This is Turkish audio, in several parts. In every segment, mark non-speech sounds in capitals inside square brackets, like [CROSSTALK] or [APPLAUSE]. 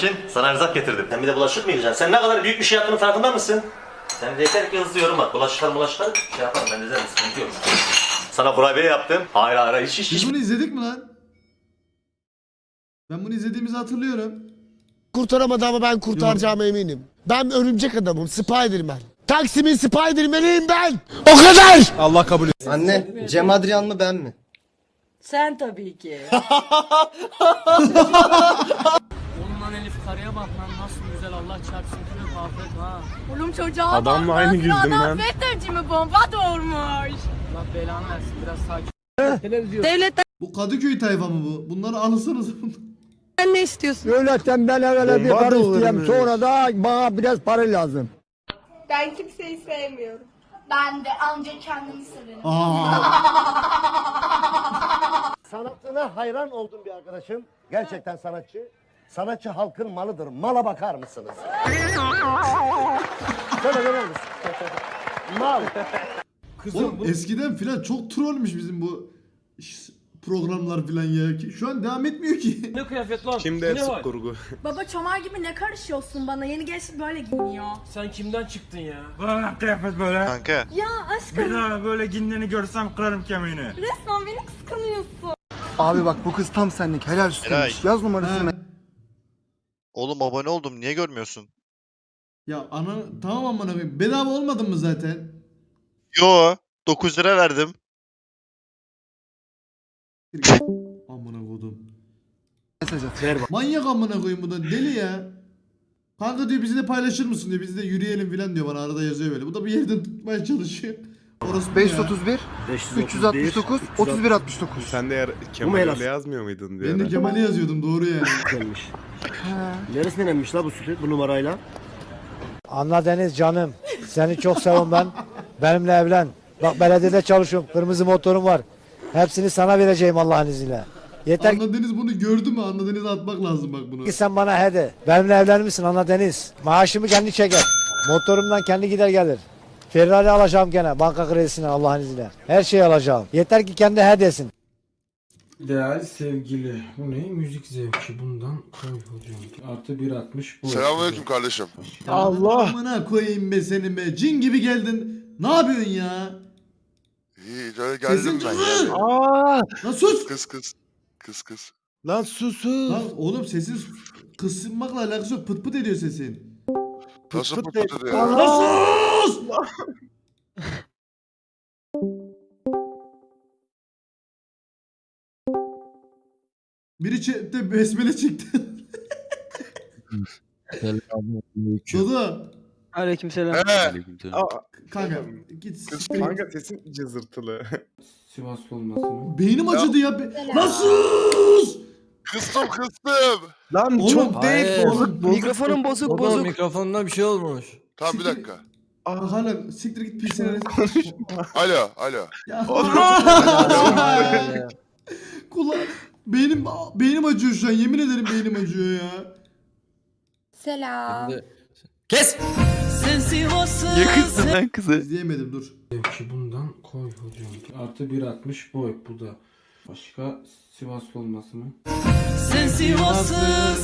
gelmişsin. Sana erzak getirdim. Sen bir de bulaşık mı yıkacaksın? Sen ne kadar büyük bir şey yaptığının farkında mısın? Sen yeter ki hızlı yorum at. Bulaşıklar bulaşıklar şey yaparım ben de sıkıntı yok. Sana kurabiye yaptım. Hayır hayır hiç. Biz bunu izledik mi lan? Ben bunu izlediğimizi hatırlıyorum. Kurtaramadı ama ben kurtaracağıma eminim. Ben örümcek adamım, Spiderman. Taksim'in Spiderman'iyim ben. O kadar. Anne, Cem Adrian mı ben mi? Sen tabii ki. [LAUGHS] Lan Elif karıya bak lan nasıl güzel Allah çarpsın ki afet ha. Oğlum çocuğa Adamla bak, aynı nasıl güldüm adam lan. FETÖ'cü mü bomba doğurmuş? Allah belanı versin biraz sakin. Devletten Bu Kadıköy tayfa mı bu? Bunları alırsanız ne istiyorsun? Devletten ben evvela bir Bomba para da isteyeyim. Sonra da bana biraz para lazım. Ben kimseyi sevmiyorum. Ben de anca kendimi severim. Aa, [LAUGHS] Sanatına hayran olduğum bir arkadaşım. Gerçekten sanatçı. Sanatçı halkın malıdır. Mala bakar mısınız? Şöyle döner misin? Mal. oğlum eskiden filan çok trollmüş bizim bu ş- programlar filan ya. Ki Şu an devam etmiyor ki. Ne kıyafet lan? Şimdi Bu ne hepsi var? kurgu. Baba çomar gibi ne karışıyorsun bana? Yeni gençlik böyle giyiniyor. Sen kimden çıktın ya? Bana kıyafet böyle. Kanka. Ya aşkım Bir daha böyle giyindiğini görsem kırarım kemiğini. resmen beni kıskanıyorsun. Abi bak bu kız tam senlik. Helal demiş. Yaz numarasını. Ha. Oğlum abone oldum niye görmüyorsun? Ya ana tamam amına koyayım. Bedava olmadın mı zaten? Yo 9 lira verdim. [LAUGHS] amına koydum. Mesaj at. Manyak amına koyayım bu da deli ya. Kanka diyor bizi de paylaşır mısın diyor. Biz de yürüyelim filan diyor bana arada yazıyor böyle. Bu da bir yerden tutmaya çalışıyor. Ya. 531, 369, 31 69. Sen de yer Kemal öyle yazmıyor muydun diye. Ben de Kemal'e yazıyordum doğru yani. [LAUGHS] Neresinden emmiş la bu sütü bu numarayla? Anla Deniz canım. Seni çok seviyorum ben. Benimle evlen. Bak belediyede çalışıyorum. Kırmızı motorum var. Hepsini sana vereceğim Allah'ın izniyle. Yeter Anladınız bunu gördü mü? Anladınız atmak lazım bak bunu. ki sen bana hede. Benimle evlenir misin Anla Deniz? Maaşımı kendi çeker. Motorumdan kendi gider gelir. Ferrari alacağım gene banka kredisine Allah'ın izniyle. Her şeyi alacağım. Yeter ki kendi he desin. Değerli sevgili. Bu ne? Müzik zevki. Bundan koy hocam. Artı 1.60 bu. Selamünaleyküm kardeşim. Allah! Amına koyayım be senin be. Cin gibi geldin. Ne yapıyorsun ya? İyi öyle geldim Sesin ben çıkıyor. ya. Aa! Lan sus. Kız kız. Kız kız. Lan sus sus. Lan oğlum sesin kısınmakla alakası yok. Pıt pıt ediyor sesin. Nasıl pıt pıt ediyor? Lan sus! Biri chatte besmele çıktı. Dodo. Aleykümselam. He. Kanka git. Kız- kanka sesin cızırtılı. Sivaslı olması mı? Beynim acıdı ya. Be- sus! Kıstım kıstım. Lan Oğlum, çok değil. hayır. Bozuk, bozuk. Mikrofonun bozuk bozuk. mikrofonuna bir şey olmuş. Tamam bir dakika. Bak hala siktir git pisine. [LAUGHS] Alo alo. Ya. [LAUGHS] Kula beynim beynim acıyor şu an. Yemin ederim beynim acıyor ya. Selam. Kes! Yakınsın lan kızı. İzleyemedim dur. Zevki bundan koy hocam. Artı 1.60 boy bu da. Başka Sivaslı olması mı? Sen Sivas'ı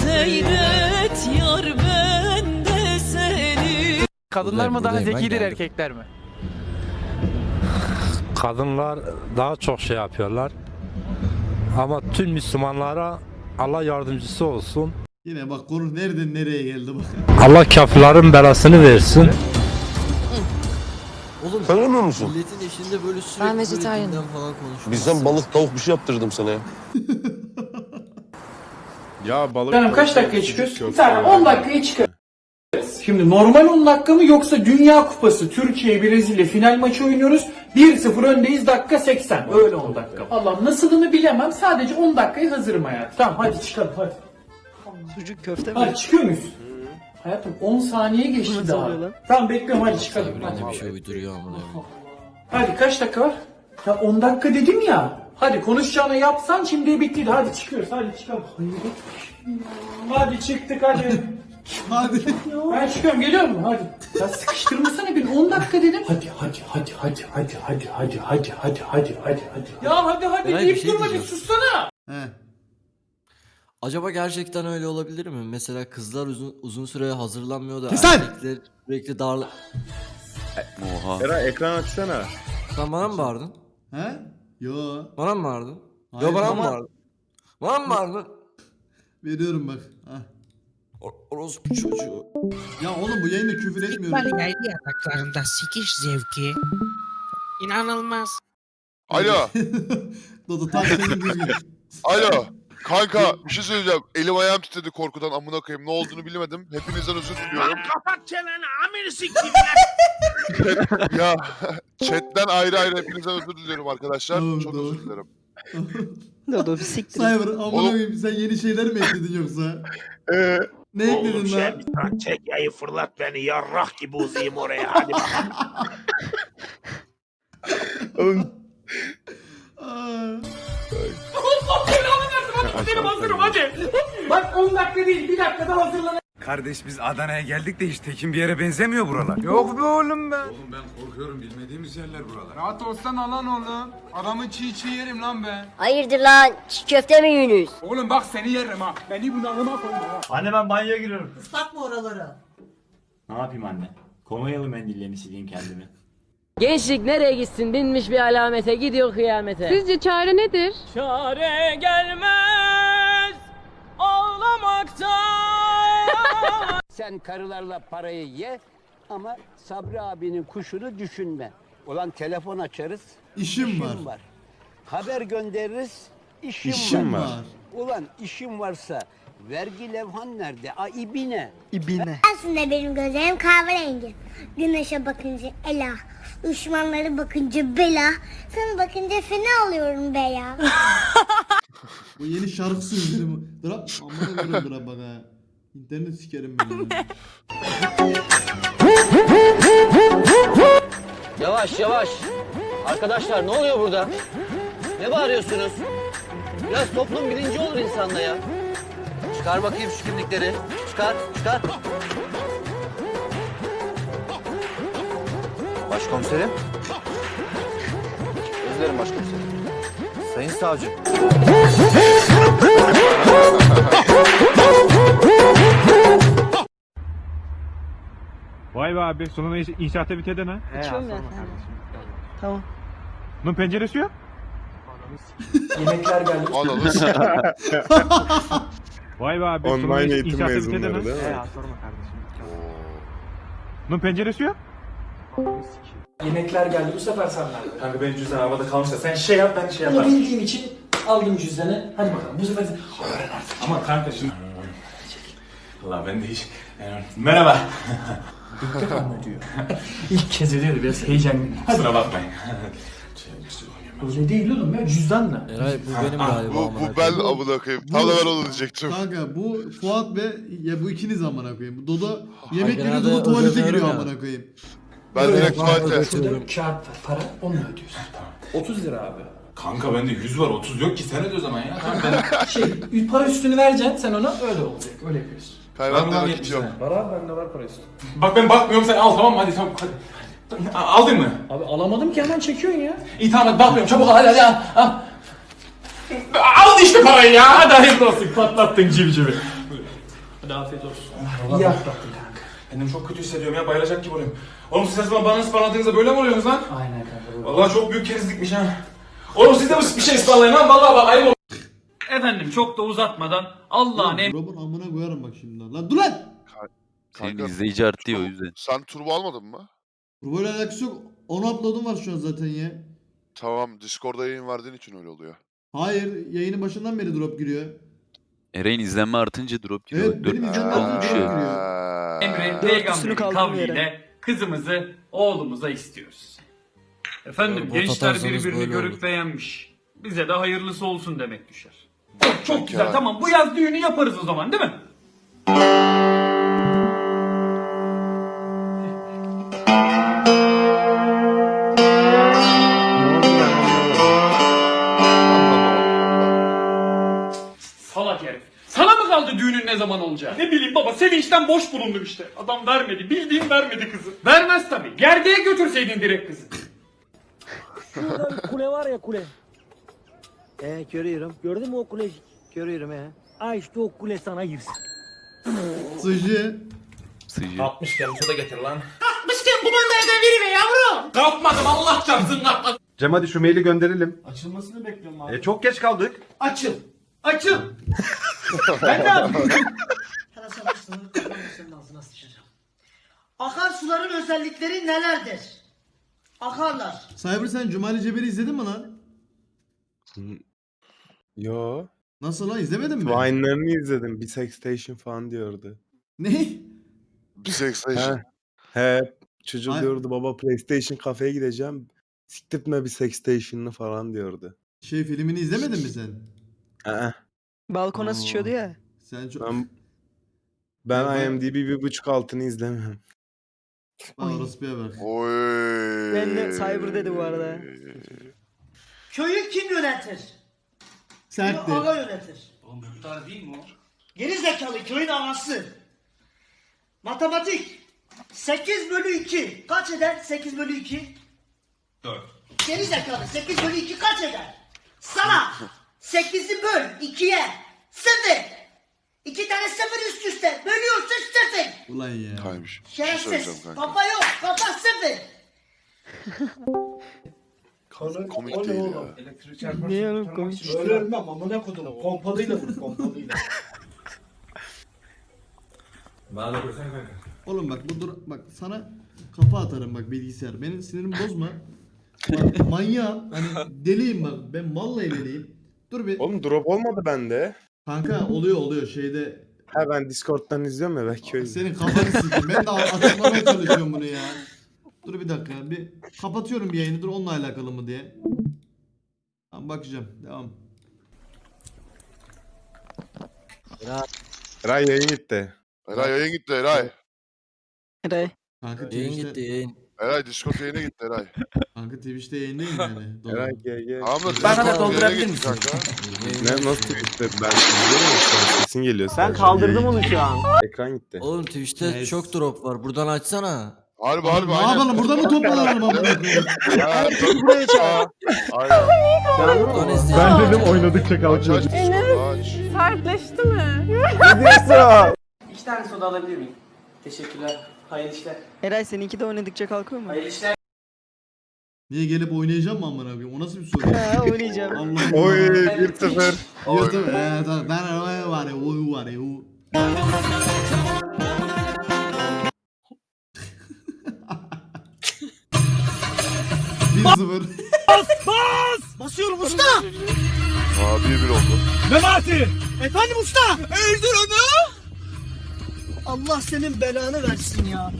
seyret yar ben de seni. Kadınlar mı daha zekidir erkekler mi? Kadınlar daha çok şey yapıyorlar. Ama tüm Müslümanlara Allah yardımcısı olsun. Yine bak konu nereden nereye geldi bak. Allah kafirlerin belasını versin. Oğlum Tanımıyor musun? milletin eşinde böyle sürekli Ben vejetaryenim. falan konuşuyor. Bizden balık tavuk bir şey yaptırdım sana ya. [LAUGHS] Ya balık. Canım kaç dakikaya çıkıyoruz? Bir tane 10 dakikaya çıkıyoruz. Şimdi normal 10 dakika mı yoksa Dünya Kupası Türkiye Brezilya final maçı oynuyoruz. 1-0 öndeyiz dakika 80. Öyle 10 dakika. Allah nasılını bilemem. Sadece 10 dakikaya hazırım hayatım. Tamam hadi çıkalım hadi. Sucuk köfte Hadi çıkıyor muyuz? Hayatım 10 saniye geçti daha. Tamam bekliyorum hadi çıkalım. Hadi. bir şey uyduruyor amına. Hadi kaç dakika var? Ya 10 dakika dedim ya. Hadi konuşacağını yapsan şimdi bittiydi. Hadi çıkıyoruz. Hadi çıkalım. Hadi çıktık hadi. Hadi. Ben çıkıyorum geliyor mu? Hadi. Ya sıkıştırmasana beni 10 dakika dedim. Hadi hadi hadi hadi hadi hadi hadi hadi hadi hadi hadi hadi. Ya hadi hadi Eray, bir deyip şey durma bir diyeceğim. sussana. He. Acaba gerçekten öyle olabilir mi? Mesela kızlar uzun uzun süre hazırlanmıyor da Kes lan! erkekler sürekli darla... Oha. Eray ekran açsana. Sen bana mı bağırdın? He? Yo. Bana mı bağırdın? Hayır, Yo bana mı ama- bağırdın? Bana mı bağırdın? [LAUGHS] Veriyorum bak. Hah. Or- orospu çocuğu. Ya oğlum bu yayında küfür etmiyorum. yataklarında sikiş zevki. İnanılmaz. [LAUGHS] Alo. Dodo tam senin düzgün. Alo. Kanka bir şey söyleyeceğim. Elim ayağım titredi korkudan amına koyayım. Ne olduğunu bilmedim. Hepinizden özür diliyorum. Kapat çeneni amir [LAUGHS] ya chatten ayrı ayrı hepinizden özür diliyorum arkadaşlar. Tamam, Çok tamam. özür dilerim. [LAUGHS] Dodo bir siktir. Cyber amına Oğlum- koyayım sen yeni şeyler mi ekledin yoksa? [LAUGHS] ne ekledin lan? Çek yayı fırlat beni yarrak gibi uzayım oraya hadi bakalım. Oğlum Benim hazırım hadi. Bak 10 dakika değil 1 dakikada hazırlan. Kardeş biz Adana'ya geldik de hiç tekin bir yere benzemiyor buralar. [LAUGHS] Yok be oğlum ben. Oğlum ben korkuyorum bilmediğimiz yerler buralar. Rahat olsan alan oğlum. Adamın çiğ çiğ yerim lan ben. Hayırdır lan? Çiğ köfte mi yiyorsunuz? Oğlum bak seni yerim ha. Beni bunalıma koyma ha. Anne ben banyoya giriyorum. Islatma oraları. Ne yapayım anne? Konyalı mendille mi sileyim kendimi? Gençlik nereye gitsin? Binmiş bir alamete gidiyor kıyamete. Sizce çare nedir? Çare gelmez ağlamaktan. Sen karılarla parayı ye ama Sabri abinin kuşunu düşünme. Ulan telefon açarız. İşim var. Haber göndeririz. işim, işim var. var. Var. Ulan işim varsa vergi levhan nerede? A ibine. Aslında benim gözlerim kahverengi. Güneşe bakınca ela. Düşmanlara bakınca bela. Sana bakınca fena oluyorum be ya. [LAUGHS] Bu yeni şarkı sözleri mi? Drop. Amına koyayım drop bak ha. İnternet sikerim ben. ya. Yavaş yavaş. Arkadaşlar ne oluyor burada? Ne bağırıyorsunuz? Biraz toplum bilinci olur insanda ya. Çıkar bakayım şu kimlikleri. Çıkar, çıkar. Başkomiserim. Özür dilerim başkomiserim. Sayın savcı. Vay be abi sonunda iş, inşaatta bitirdi ha. Açıyorum ya. Tamam. Bunun penceresi yok. [LAUGHS] Yemekler geldi. Ananı s- Vay be abi Online sonunda iş, eğitim inşaatta mezunları bitirdi değil mi? ha. Bunun penceresi yok. Yemekler geldi bu sefer senden. Kanka benim cüzdan havada kalmış da sen şey yap ben şey Bunu bildiğim için aldım cüzdanı. Hadi bakalım bu sefer Ama kanka şimdi... Allah ben de hiç... Merhaba. [LAUGHS] ilk kez ediyor biraz heyecanlıyım. Kusura bakmayın. Öyle değil oğlum ya cüzdanla. Eray bu benim galiba bu, amına bu ben amına koyayım. Tam da ben onu diyecektim. Kanka bu Fuat ve ya bu ikiniz amına koyayım. Bu Dodo yemek yiyor Dodo tuvalete giriyor ya. amına koyayım. Ben direkt tuvalete. Şurada kağıt var para onunla ödüyorsun. 30 lira abi. Kanka bende 100 var 30 yok ki sen öde o zaman ya. Kanka ben... [LAUGHS] Şey para üstünü vereceksin sen ona öyle olacak öyle yapıyorsun. Kaybetten Var mı vakit yok. Var abi bende var para üstü. Bak ben bakmıyorum sen al tamam mı hadi tamam hadi. A- Aldın mı? Abi alamadım ki hemen çekiyorsun ya. İyi tamam hadi bakmıyorum çabuk al hadi hadi al. al. Al işte parayı ya hadi hayırlı olsun patlattın civcivi. Hadi afiyet olsun. İyi atlattın kanka. Kendimi çok kötü hissediyorum ya bayılacak gibi oluyorum. Oğlum siz her zaman bana ısmarladığınızda böyle mi oluyorsunuz lan? Aynen kanka. Vallahi çok büyük kerizlikmiş ha. Oğlum siz de bir şey ısmarlayın lan vallahi bak ayıp Efendim çok da uzatmadan Allah'ın em- Drop'un amına koyarım bak şimdi. Lan dur lan! Kanka, izleyici artıyor o yüzden. Sen turbo almadın mı? Böyle alakası yok. 10 upload'um var şu an zaten ya. Tamam Discord'da yayın verdiğin için öyle oluyor. Hayır yayının başından beri drop giriyor. Eray'ın izlenme artınca drop giriyor. Evet benim izlenme artınca drop giriyor. Emre peygamberin kavliyle kızımızı oğlumuza istiyoruz. Efendim Bot gençler atarsanız birbirini böyle görüp olur. beğenmiş. Bize de hayırlısı olsun demek düşer. Çok, çok güzel abi. tamam bu yaz düğünü yaparız o zaman değil mi? Salak herif. Sana mı kaldı düğünün ne zaman olacağı? Sevinçten boş bulundum işte. Adam vermedi bildiğin vermedi kızı. Vermez tabii. Gerdeğe götürseydin direkt kızı. kule var ya kule. Ee görüyorum. Gördün mü o kule? Görüyorum he. Ay işte o kule sana girsin. Sushi. Cem hadi şu maili gönderelim. Açılmasını bekliyorum abi. E, çok geç kaldık. Açıl. Açıl. ben ne yapayım? [LAUGHS] Akarsuların özellikleri nelerdir? Akarlar. Cyber sen Cumali Cebeli izledin mi lan? Yo. Nasıl lan izlemedin mi? Vine'larını izledim. Bir sextation falan diyordu. Ne? Bir sextation. He. Çocuk Ay- diyordu baba PlayStation kafeye gideceğim. Siktirtme bir sextation'ını falan diyordu. Şey filmini izlemedin mi sen? Ee, Balkona Oo. sıçıyordu ya. Sen çok... ben ben IMDb bir buçuk altını izlemem. Bak orospuya bak. Oy. Ben de Cyber dedi bu arada. Köyü kim yönetir? Köyü Sertti. aga yönetir. Oğlum değil mi o? Geri zekalı köyün ağası. Matematik. 8 bölü 2. Kaç eder 8 bölü 2? 4. Geri zekalı 8 bölü 2 kaç eder? Sana 8'i böl 2'ye. 0. 2 tane 0 üst üste. Bölüyorsun 0. Ulan ya. Kaymış. Bir şey Şerefsiz. kanka. Kafa yok. Kafa 0. Komik değil ya. Ne oğlum komik. Öyle ölmem amına kodum. Pompalıyla vur pompalıyla. [LAUGHS] Oğlum bak bu dur bak sana kafa atarım bak bilgisayar. Benim sinirimi bozma. Bak, [LAUGHS] manyağım. Hani deliyim bak. Ben vallahi deliyim. Dur bir. Oğlum drop olmadı bende. Kanka oluyor oluyor şeyde. Ha ben Discord'dan izliyorum ya belki öyle. Senin kafanı sikeyim. Ben de açıklamaya çalışıyorum bunu ya. Dur bir dakika. Bir kapatıyorum bir yayını. Dur onunla alakalı mı diye. Tamam bakacağım. Devam. Ray yayın gitti. Eray yayın gitti Eray. Eray. Kanka Twitch'te, yayın. Eray Discord yayına gitti Eray. Kanka Twitch'te yayındayım yani. [LAUGHS] Doğru. Eray gel gel. Da Bana da doldurabilir misin? Ne nasıl gitti? Ben izliyorum ya şu an sesin geliyor. Ben sadece. kaldırdım Yayın- onu şu an. [LAUGHS] Ekran gitti. Oğlum Twitch'te Neyse. çok drop var. Buradan açsana. Harbi harbi ne aynen. yapalım? Burada mı toplanalım amına koyayım? [LAUGHS] Ha, Buraya çağır. Aynen. Buradan. Ben dedim oynadıkça Aç kalkıyor. aç. Sertleşti mi? İki tane soda alabilir miyim? Teşekkürler. Hayırlı işler. Eray seninki de oynadıkça kalkıyor mu? Hayırlı işler. Niye gelip oynayacağım mı amına koyayım? O nasıl bir soru? Ha oynayacağım. [LAUGHS] Allah Allah. Oy 1-0. YouTube. Evet, tamam. Ben var var ya, o var ya, o. Bir sıfır. Basıyorum usta. Aa 1-1 oldu. Efendim usta. Öldür onu. Allah senin belanı versin ya.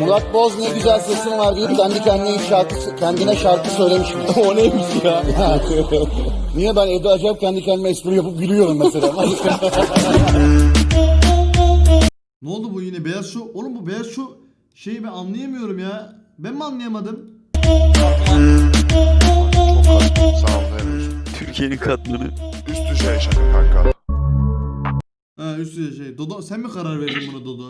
Murat Boz ne güzel sesin var deyip kendi kendine şarkı, kendine şarkı söylemiş mi? [LAUGHS] o neymiş ya? [LAUGHS] Niye ben evde acayip kendi kendime espri yapıp gülüyorum mesela. [LAUGHS] Ne oldu bu yine beyaz şu? Oğlum bu beyaz şu şeyi ben anlayamıyorum ya. Ben mi anlayamadım? Türkiye'nin katmanı. Üst düzey şaka kanka. Ha üstüne şey. Dodo sen mi karar verdin buna Dodo?